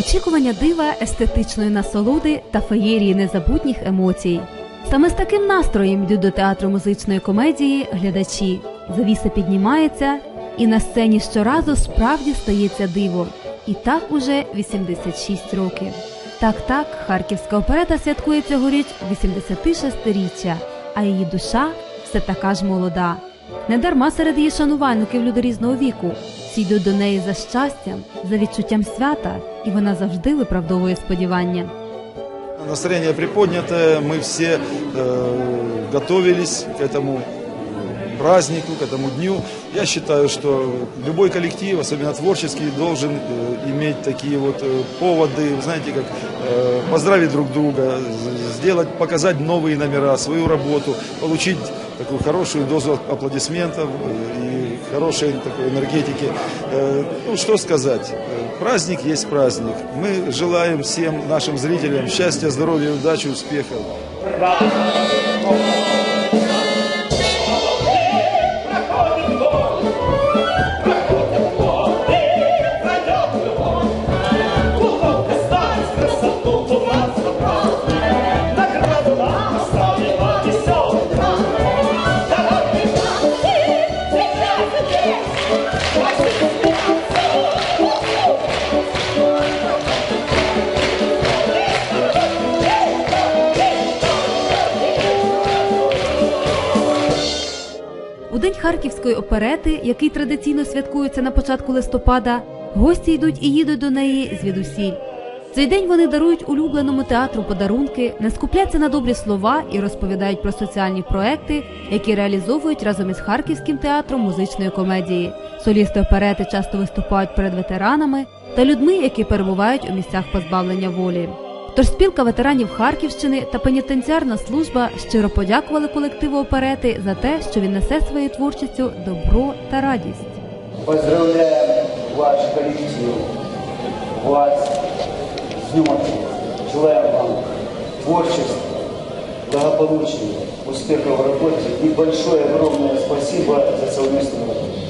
Очікування дива, естетичної насолоди та феєрії незабутніх емоцій. Саме з таким настроєм йдуть до театру музичної комедії глядачі. Завіса піднімається, і на сцені щоразу справді стається диво. І так уже 86 років. Так, так, харківська оперета святкує цьогоріч 86-річчя, а її душа все така ж молода. Недарма серед її шанувальників люди різного віку. Всі йдуть до неї за щастям, за відчуттям свята, і вона завжди виправдовує сподівання. Настроение приподнятое, мы все э, готовились к этому празднику, к этому дню. Я считаю, что любой коллектив, особенно творческий, должен э, иметь такие вот э, поводы, знаете, как э, поздравить друг друга, сделать, показать новые номера, свою работу, получить такую хорошую дозу аплодисментов и хорошей такой энергетики. Ну, что сказать, праздник есть праздник. Мы желаем всем нашим зрителям счастья, здоровья, удачи, успехов. Харківської оперети, який традиційно святкується на початку листопада, гості йдуть і їдуть до неї звідусіль. Цей день вони дарують улюбленому театру подарунки, не скупляться на добрі слова і розповідають про соціальні проекти, які реалізовують разом із Харківським театром музичної комедії. Солісти оперети часто виступають перед ветеранами та людьми, які перебувають у місцях позбавлення волі. Тож спілка ветеранів Харківщини та пенітенціарна служба щиро подякували колективу оперети за те, що він несе своєю творчістю добро та радість. Поздравляем ваш коллектив, вас с Днем вам творчества, благополучия, успехов в работе и большое огромное спасибо за совместную работу.